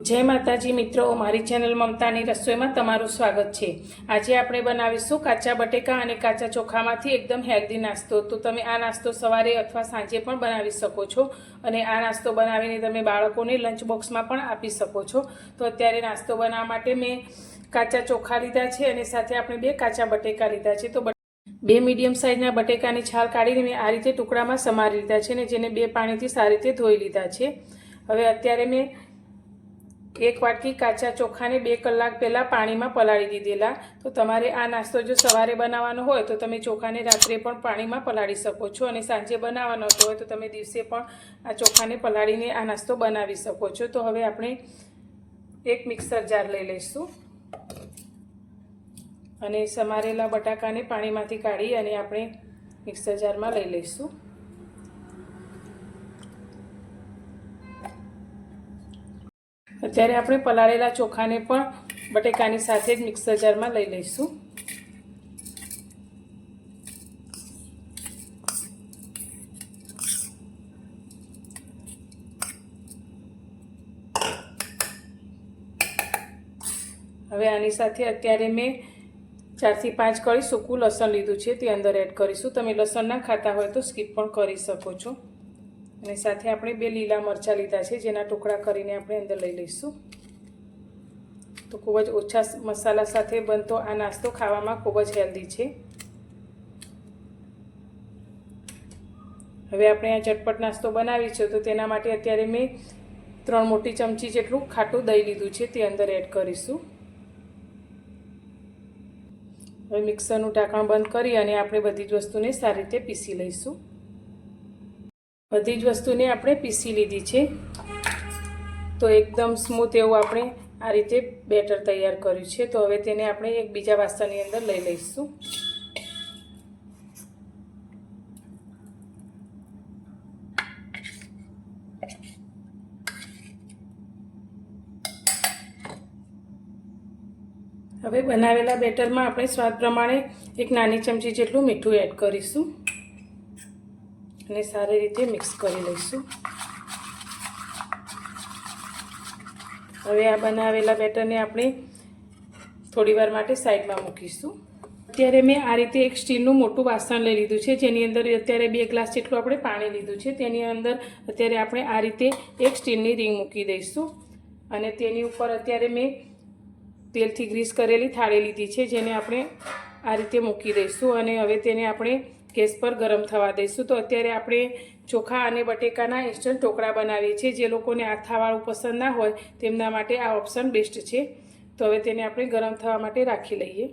જય માતાજી મિત્રો, મારી ચેનલ મમતાની રસોઈમાં તમારું સ્વાગત છે. આજે આપણે બનાવીશું કાચા બટેકા અને કાચા ચોખામાંથી એકદમ હેલ્ધી નાસ્તો. તો તમે આ નાસ્તો સવારે અથવા સાંજે પણ બનાવી શકો છો અને આ નાસ્તો બનાવીને તમે બાળકોને લંચ બોક્સમાં પણ આપી શકો છો. તો અત્યારે નાસ્તો બનાવવા માટે મેં કાચા ચોખા લીધા છે અને સાથે આપણે બે કાચા બટેકા લીધા છે. તો બે મીડિયમ સાઇઝના બટેકાની છાલ કાઢીને મેં આ રીતે ટુકડામાં સમારી લીધા છે અને જેને બે પાણીથી સારી રીતે ધોઈ લીધા છે. હવે અત્યારે મેં એક વાટકી કાચા ચોખાને બે કલાક પહેલાં પાણીમાં પલાળી દીધેલા. તો તમારે આ નાસ્તો જો સવારે બનાવવાનો હોય તો તમે ચોખાને રાત્રે પણ પાણીમાં પલાળી શકો છો અને સાંજે બનાવવાનો હોય તો તમે દિવસે પણ આ ચોખાને પલાળીને આ નાસ્તો બનાવી શકો છો. તો હવે આપણે એક મિક્સર જાર લઈ લઈશું. અને સમારેલા બટાકાને પાણીમાંથી કાઢી અને આપણે મિક્સર જારમાં લઈ લઈશું. અત્યારે આપણે પલાળેલા ચોખાને પણ બટેકાની સાથે જ મિક્સર જારમાં લઈ લઈશું. હવે આની સાથે અત્યારે મેં ચારથી પાંચ કળી સૂકું લસણ લીધું છે, તે અંદર એડ કરીશું. તમે લસણ ના ખાતા હોય તો સ્કીપ પણ કરી શકો છો. અને સાથે આપણે બે લીલા મરચાં લીધા છે, જેના ટુકડા કરીને આપણે અંદર લઈ લઈશું. તો ખૂબ જ ઓછા મસાલા સાથે બનતો આ નાસ્તો ખાવામાં ખૂબ જ હેલ્ધી છે. હવે આપણે આ ચટપટ નાસ્તો બનાવી છે, તો તેના માટે અત્યારે મેં ત્રણ મોટી ચમચી જેટલું ખાટું દહીં લીધું છે, તે અંદર એડ કરીશું. હવે મિક્સરનું ઢાંકણ બંધ કરી અને આપણે બધી જ વસ્તુને સારી રીતે પીસી લઈશું. બધી જ વસ્તુને આપણે પીસી લીધી છે. તો એકદમ સ્મૂથ એવું આપણે આ રીતે બેટર તૈયાર કર્યું છે. તો હવે તેને આપણે એક બીજા વાસણની અંદર લઈ લઈશું. હવે બનાવેલા બેટરમાં આપણે સ્વાદ પ્રમાણે એક નાની ચમચી જેટલું મીઠું એડ કરીશું. અને સારી રીતે મિક્સ કરી લઈશું. હવે આ બનાવેલા બેટરને આપણે થોડીવાર માટે સાઈડમાં મૂકીશું. અત્યારે મેં આ રીતે એક સ્ટીલનું મોટું વાસણ લઈ લીધું છે, જેની અંદર અત્યારે બે ગ્લાસ જેટલું આપણે પાણી લીધું છે. તેની અંદર અત્યારે આપણે આ રીતે એક સ્ટીલની રિંગ મૂકી દઈશું. અને તેની ઉપર અત્યારે મેં તેલથી ગ્રીસ કરેલી થાળી લીધી છે, જેને આપણે આ રીતે મૂકી દઈશું. અને હવે તેને આપણે ગેસ પર ગરમ થવા દઈશું. તો અત્યારે આપણે ચોખા અને બટેકાના ઇન્સ્ટન્ટ ઢોકળા બનાવીએ છીએ. જે લોકોને આથાવાળું પસંદ ના હોય, તેમના માટે આ ઓપ્શન બેસ્ટ છે. તો હવે તેને આપણે ગરમ થવા માટે રાખી લઈએ.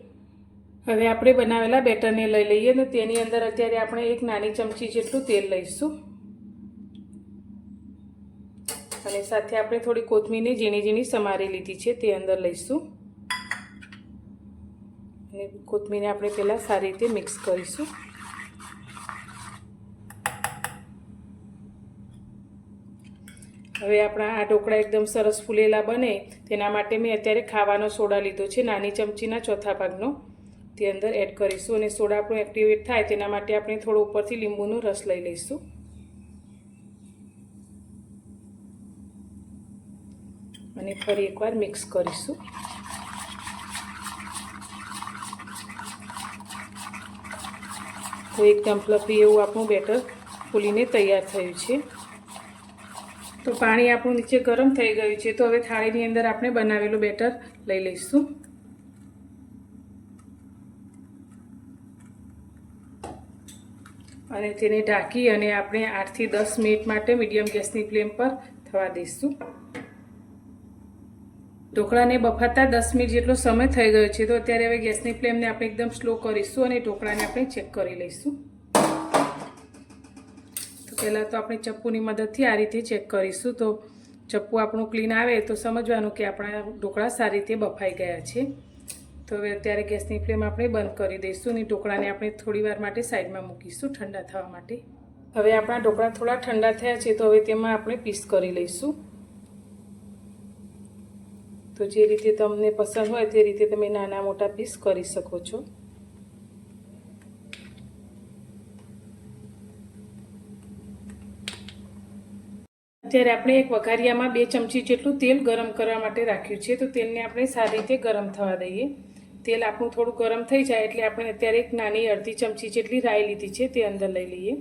હવે આપણે બનાવેલા બેટરને લઈ લઈએ અને તેની અંદર અત્યારે આપણે એક નાની ચમચી જેટલું તેલ લઈશું. અને સાથે આપણે થોડી કોથમીરને ઝીણી ઝીણી સમારી લીધી છે તે અંદર લઈશું. અને કોથમીરને આપણે પહેલાં સારી રીતે મિક્સ કરીશું. હવે આપણા આ ઢોકળા એકદમ સરસ ફૂલેલા બને, તેના માટે મેં અત્યારે ખાવાનો સોડા લીધો છે, નાની ચમચીના ચોથા ભાગનો. તે અંદર એડ કરીશું અને સોડા આપણું એક્ટિવેટ થાય, તેના માટે આપણે થોડો ઉપરથી લીંબુનો રસ લઈ લઈશું. અને ફરી એકવાર મિક્સ કરીશું. તો એકદમ ફ્લફી એવું આપણું બેટર ફૂલીને તૈયાર થયું છે. તો પાણી આપણું નીચે ગરમ થઈ ગયું છે, તો હવે થાળીની અંદર આપણે બનાવેલું બેટર લઈ લઈશું. અને તેને ઢાંકી અને આપણે આઠથી દસ મિનિટ માટે મીડિયમ ગેસની ફ્લેમ પર થવા દઈશું. ઢોકળાને બફાતા દસ મિનિટ જેટલો સમય થઈ ગયો છે, તો અત્યારે હવે ગેસની ફ્લેમને આપણે એકદમ સ્લો કરીશું અને ઢોકળાને આપણે ચેક કરી લઈશું. તો પહેલાં તો આપણે ચપ્પુની મદદથી આ રીતે ચેક કરીશું. તો ચપ્પુ આપણું ક્લીન આવે તો સમજવાનું કે આપણા ઢોકળા સારી રીતે બફાઈ ગયા છે. તો હવે અત્યારે ગેસની ફ્લેમ આપણે બંધ કરી દઈશું અને ઢોકળાને આપણે થોડી વાર માટે સાઈડમાં મૂકીશું ઠંડા થવા માટે. હવે આપણા ઢોકળા થોડા ઠંડા થયા છે તો હવે તેમાં આપણે પીસ કરી લઈશું. તો જે રીતે તમને પસંદ હોય તે રીતે તમે નાના મોટા પીસ કરી શકો છો. અત્યારે આપણે એક વઘારિયામાં બે ચમચી જેટલું તેલ ગરમ કરવા માટે રાખ્યું છે, તો તેલને આપણે સારી રીતે ગરમ થવા દઈએ. તેલ આપણું થોડું ગરમ થઈ જાય એટલે આપણે અત્યારે એક નાની અડધી ચમચી જેટલી રાઈ લીધી છે, તે અંદર લઈ લઈએ.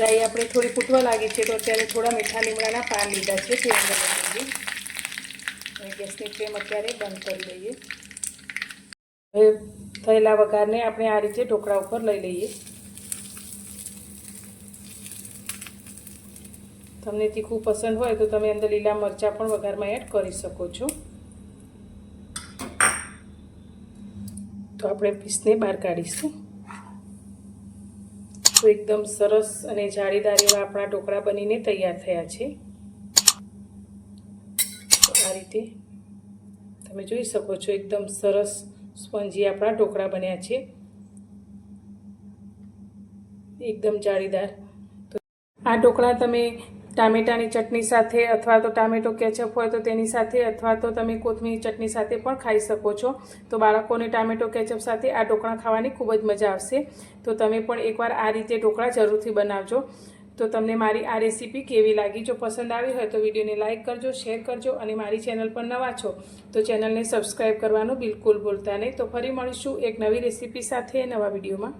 રાઈ આપણે થોડી ફૂટવા લાગી છે, તો અત્યારે થોડા મીઠા લીમડાના પાન લીધા છે, તે અંદર લઈ લઈએ. ગેસની ફ્લેમ અત્યારે બંધ કરી દઈએ. હવે થયેલા વઘારને આપણે આ રીતે ઢોકળા ઉપર લઈ લઈએ. તમને તીખું પસંદ હોય તો તમે અંદર લીલા મરચાં પણ વઘારમાં એડ કરી શકો છો. તો આપણે પીસને બહાર કાઢીશું. તો એકદમ સરસ અને જાળીદાર એવા આપણા ઢોકળા બનીને તૈયાર થયા છે. આ રીતે તમે જોઈ શકો છો એકદમ સરસ સ્પંજી આપણા ઢોકળા બન્યા છે. એકદમ જાળીદાર. તો આ ઢોકળા તમે ટામેટાની ચટણી સાથે અથવા તો ટામેટો કેચઅપ હોય તો તેની સાથે અથવા તો તમે કોથમીર ચટણી સાથે પણ ખાઈ શકો છો. તો બાળકોને ટામેટો કેચઅપ સાથે આ ઢોકળા ખાવાની ખૂબ જ મજા આવશે. તો તમે પણ એકવાર આ રીતે ઢોકળા જરૂરથી બનાવજો. તો તમને મારી આ રેસીપી કેવી લાગી? જો પસંદ આવી હોય તો વિડીયોને લાઇક કરજો, શેર કરજો અને મારી ચેનલ પર નવા છો તો ચેનલને સબસ્ક્રાઈબ કરવાનું બિલકુલ ભૂલતા નહીં. તો ફરી મળીશું એક નવી રેસીપી સાથે નવા વિડીયોમાં.